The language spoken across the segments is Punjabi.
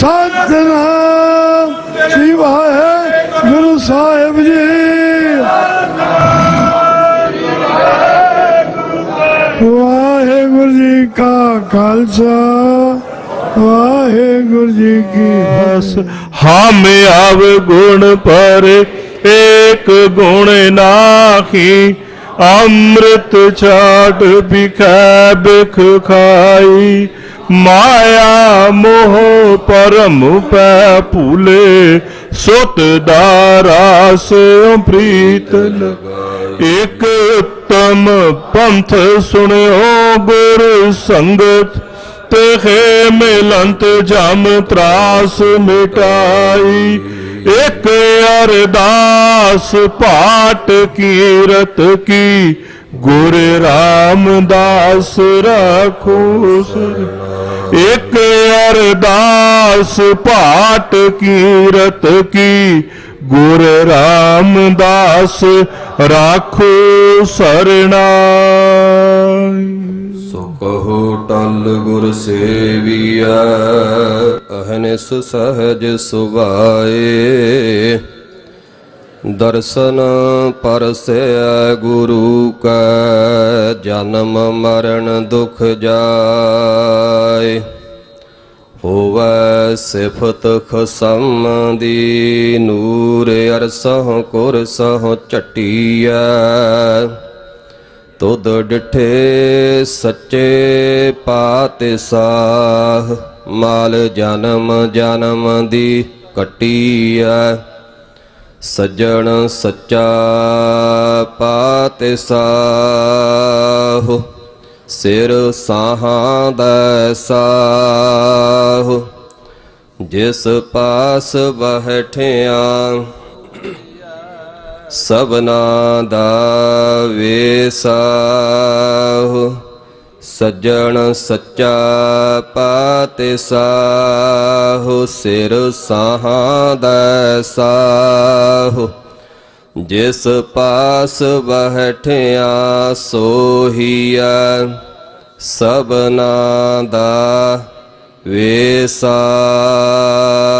ਸਤਨਾਮ ਸ੍ਰੀ ਵਾਹਿਗੁਰੂ ਸਾਹਿਬ ਜੀ ਵਾਹਿਗੁਰੂ ਜੀ ਕਾ ਖਾਲਸਾ ਵਾਹਿਗੁਰੂ ਜੀ ਕੀ ਫਤਿਹ ਹਮ ਆਵ ਗੁਣ ਪਰ ਏਕ ਗੁਣ ਨਾਹੀ ਅੰਮ੍ਰਿਤ ਛਾਟ ਬਿਖੈ ਬਿਖ ਖਾਈ, ਮਾਇਆ ਮੋਹ ਪਰਮ ਪੈ ਭੂਲੇ, ਸੁਤ ਦਾਰਾ ਸੇ ਪ੍ਰੀਤ ਲਗਾਈ। ਇਕ ਉਤਮ ਪੰਥ ਸੁਣਿਓ ਗੁਰ ਸੰਗਤ, ਤੇ ਤੇਹੇ ਮਿਲੰਤ ਜਮ ਤਰਾਸ ਮਿਟਾਈ। ਇਕ ਅਰਦਾਸ ਪਾਟ ਕੀਰਤ ਕੀ, ਗੁਰ ਰਾਮਦਾਸ ਰਾਖੋ ਸਰ। ਇਕ ਅਰਦਾਸ ਪਾਟ ਕੀਰਤ ਕੀ, ਗੁਰ ਰਾਮਦਾਸ ਰਾਖੋ ਸਰਣਾਈ। ਸੋ ਕਹੋ ਟਲ ਗੁਰ ਸੇਵੀਐ, ਅਹਨਿਸ ਸਹਜ ਸੁਭਾਏ। ਦਰਸ਼ਨ ਪਰਸੈ ਗੁਰੂ ਕਾ, ਜਨਮ ਮਰਨ ਦੁਖ ਜਾਏ। ਹੋਵੈ ਸਿਫਤ ਖਸਮ ਦੀ ਨੂਰ ਅਰਸਹੁ ਕੁਰਸਹੁ ਝਟੀਐ। ਤੁਧ ਡਿਠੇ ਸੱਚੇ ਪਾਤਸ਼ਾਹ, ਮਾਲ ਜਨਮ ਜਨਮ ਦੀ ਕਟੀ ਕਟੀਐ। ਸੱਜਣ ਸੱਚਾ ਪਾਤਸ਼ਾਹ, ਸਿਰ ਸਾਹਾਂ ਦਾ ਸਾਹ। ਜਿਸ ਪਾਸ ਬਹਿਠਿਆ ਸਭਨਾ ਦਾ ਵੇਸਾਹ, ਸੱਜਣ ਸੱਚਾ ਪਾਤਸ਼ਾਹ, ਸਿਰ ਸਾਹਾਂ ਦਾ ਸਾਹ। ਜਿਸ ਪਾਸ ਬਹਿਠਿਆ ਸੋਹੀਆ ਸਭਨਾ ਦਾ ਵੇਸਾਹ।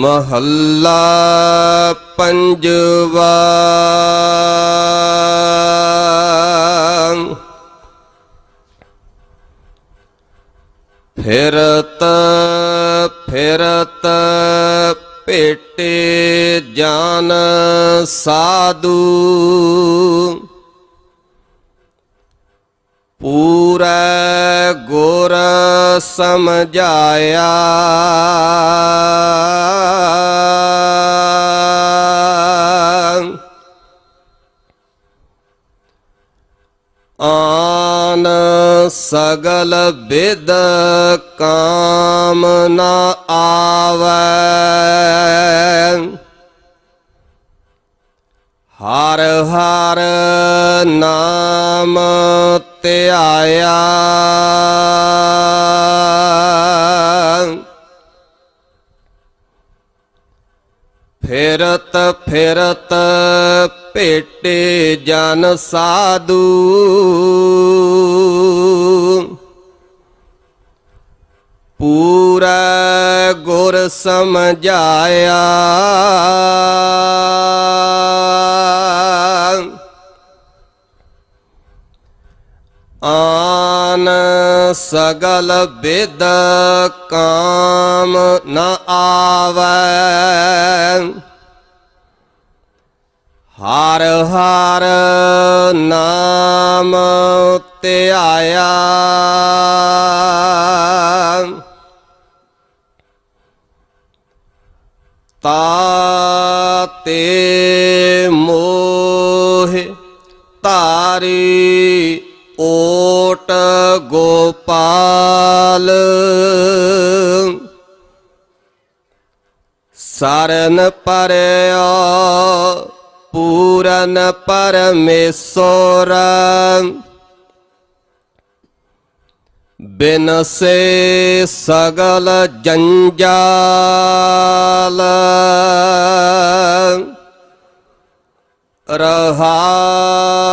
ਮਹੱਲਾ ਪੰਜਵਾ। ਫਿਰਤ ਫਿਰਤ ਭੇਟੇ ਜਾਨ ਸਾਧੂ। ਪੂਰਾ ਸਮਝਾਇਆ। ਆਨ ਸਗਲ ਬਿਦ ਕਾਮ ਨਾ ਆਵੈ। ਹਰ ਹਰ ਨਾਮ ਧਿਆਇਆ ਫਿਰਤ ਫਿਰਤ ਭੇਟੇ ਜਨ ਸਾਧੂ। ਪੂਰਾ ਗੁਰ ਸਮਝਾਇਆ। ਆਨ ਸਗਲ ਬਿਦ ਕਾਮ ਨ ਆਵੈ। ਹਰ ਹਰ ਨਾਮ ਧਿਆਇਆ ਤਾ ਤੇ ਮੋਹ ਮੋਹਿ ਧਾਰੀ ਓਟ ਗੋਪਾਲ। ਸਰਨ ਪਰਿਆ ਪੂਰਨ ਪਰਮੇਸ਼ਰ। ਬਿਨ ਸੇ ਸਗਲ ਜੰਜਾਲ। ਰਹਾਉ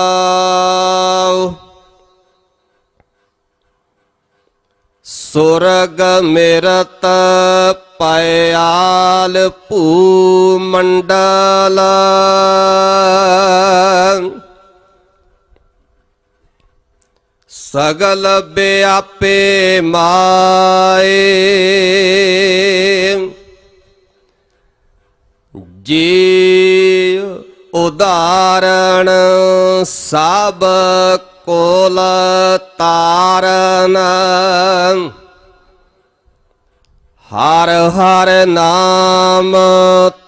ਸੁਰਗ ਮਿਰਤ ਪਿਆਲ ਭੂ ਮੰਡਲ। ਸਗਲ ਬਿਆਪੇ ਮਾਏ। ਜੀ ਉਦਾਰਣ ਸਭ ਕੋਲ ਤਾਰਨ। ਹਰ ਹਰ ਨਾਮ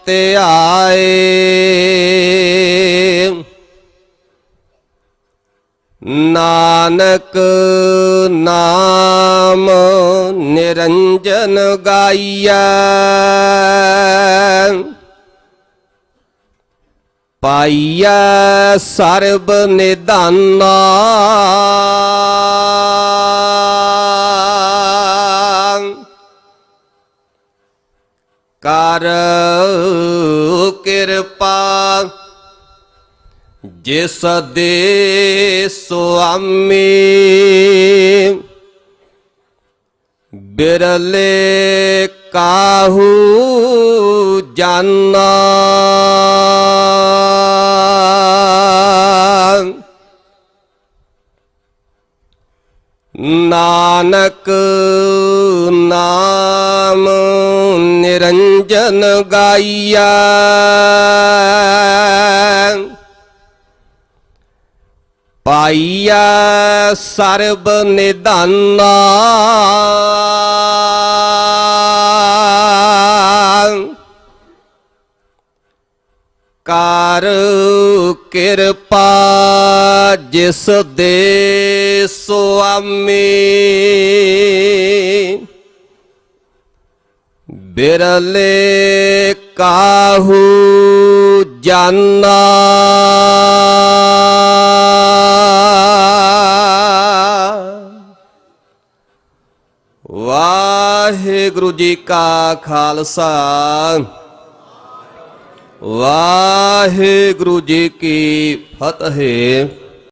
ਧਿਆਏ ਨਾਨਕ ਨਾਮ ਨਿਰੰਜਨ ਗਾਈਐ। ਪਾਈਐ ਸਰਬ ਨਿਧਾਨਾ। ਕਰ ਕਿਰਪਾ ਜਿਸ ਦੇ ਸੁਆਮੀ ਬਿਰਲੇ ਕਾਹੂ ਜਾਨਾ। ਨਾਨਕ ਨਾਮ ਨਿਰੰਜਨ ਗਾਈਆ ਪਾਈਆ ਸਰਬ ਨਿਧਾਨਾ। ਕਰ ਕਿਰਪਾ ਜਿਸ ਦੇ ਸੁਆਮੀ ਬਿਰਲੇ ਕਾਹੂ ਜਾਨਾ। ਵਾਹਿਗੁਰੂ ਜੀ ਕਾ ਖਾਲਸਾ। ਵਾਹਿਗੁਰੂ ਜੀ ਕੀ ਫਤਿਹ।